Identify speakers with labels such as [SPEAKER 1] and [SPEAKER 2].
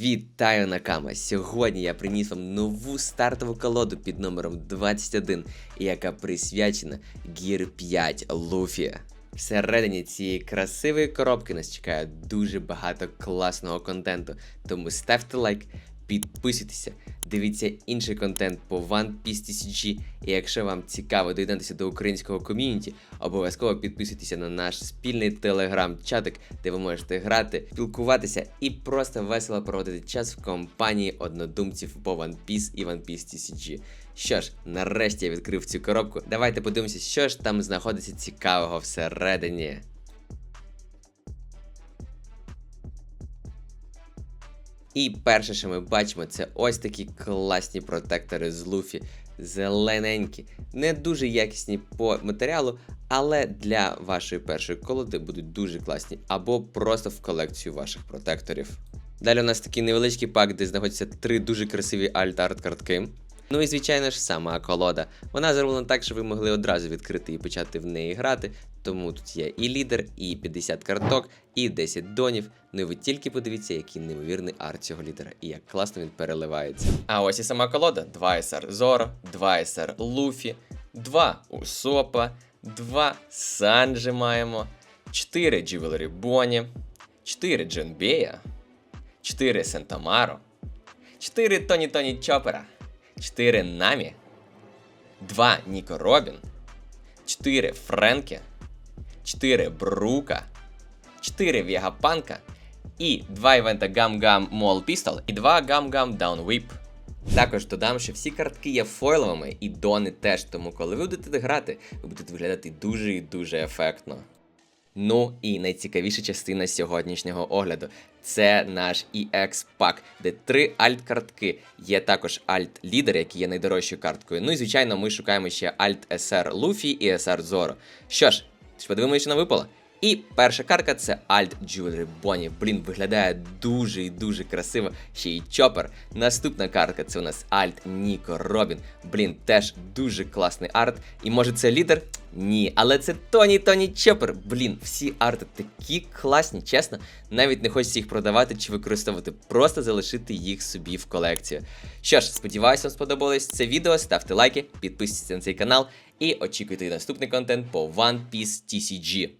[SPEAKER 1] Вітаю Накама! Сьогодні я приніс вам нову стартову колоду під номером 21, яка присвячена Gear 5 Луфі. Всередині цієї красивої коробки нас чекає дуже багато класного контенту, тому ставте лайк, підписуйтеся, дивіться інший контент по One Piece TCG, і якщо вам цікаво доєднатися до українського ком'юніті, обов'язково підписуйтеся на наш спільний телеграм-чатик, де ви можете грати, спілкуватися і просто весело проводити час в компанії однодумців по One Piece і One Piece TCG. Що ж, нарешті я відкрив цю коробку. Давайте подивимося, що ж там знаходиться цікавого всередині. І перше, що ми бачимо, це ось такі класні протектори з Луфі, зелененькі, не дуже якісні по матеріалу, але для вашої першої колоди будуть дуже класні, або просто в колекцію ваших протекторів. Далі у нас такий невеличкий пак, де знаходяться три дуже красиві альт-арт картки. Ну і звичайно ж, сама колода. Вона зроблена так, щоб ви могли одразу відкрити і почати в неї грати. Тому тут є і лідер, і 50 карток, і 10 донів. Ну і ви тільки подивіться, який неймовірний арт цього лідера, і як класно він переливається. А ось і сама колода: 2 SR Зоро, 2 SR Луфі, 2 Усопа, 2 Санджи маємо, 4 Джівелері Боні, 4 Дженбея, 4 Сентамаро, 4 Тоні Тоні Чопера. 4 Намі, 2 Ніко Робін, 4 Френке, 4 Брука, 4 Вегапанка і 2 івента Gum Gum Мол Pistol і 2 Gum Gum Down Whip. Також додам, що всі картки є фойловими і дони теж, тому коли ви будете грати, ви будете виглядати дуже і дуже ефектно. Ну і найцікавіша частина сьогоднішнього огляду це наш EX пак, де три альт-картки. Є також альт-лідер, який є найдорожчою карткою. Ну і звичайно, ми шукаємо ще альт SR Luffy і SR Zoro. Що ж, ж подивимося, що нам випало. І перша картка це Alt Jewelry Bonnie. Блін, виглядає дуже і дуже красиво. Ще й чопер. Наступна картка це у нас Alt Ніко Робін. Блін, теж дуже класний арт. І може це лідер? Ні, але це Тоні Тоні Чопер. Блін, всі арти такі класні, чесно. Навіть не хочеться їх продавати чи використовувати, просто залишити їх собі в колекцію. Що ж, сподіваюся, вам сподобалось це відео. Ставте лайки, підписуйтесь на цей канал і очікуйте наступний контент по One Piece TCG.